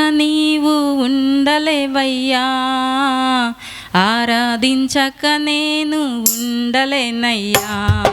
నీవు ఉండలేవయ్యా. ఆరాధించక నేను ఉండలేనయ్యా.